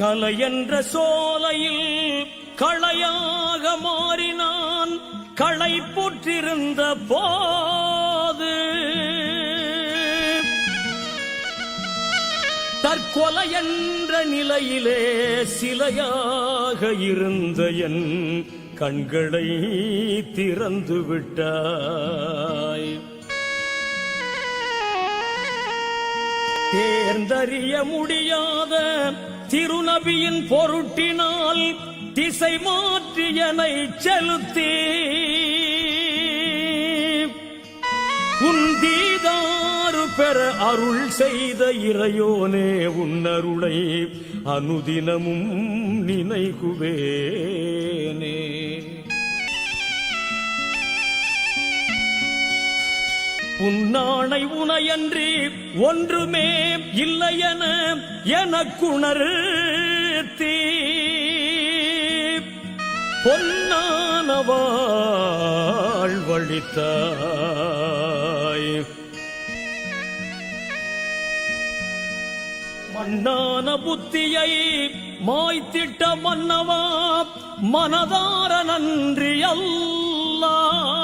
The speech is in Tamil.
கலை என்ற சோலையில் களையாக மாறினான். களை புற்றிருந்த போது தற்கொலை என்ற நிலையிலே சிலையாக இருந்த என் கண்களை திறந்து விட்டாய். தேர்ந்தறிய முடியாத திருநபியின் பொருட்டினால் திசை மாற்றியனை செலுத்தி. உந்தீதாறு பெற அருள் செய்த இறையோனே உன்னருளை அனுதினமும் நினைகுவேனே. உன்னாணை உனையன்றி ஒன்றுமே இல்லையென எனக்குணர் தீ. பொன்னானவாள் வழித்தாய். மண்ணான புத்தியை மாய்த்திட்ட மன்னவா மனதார நன்றி அல்லா.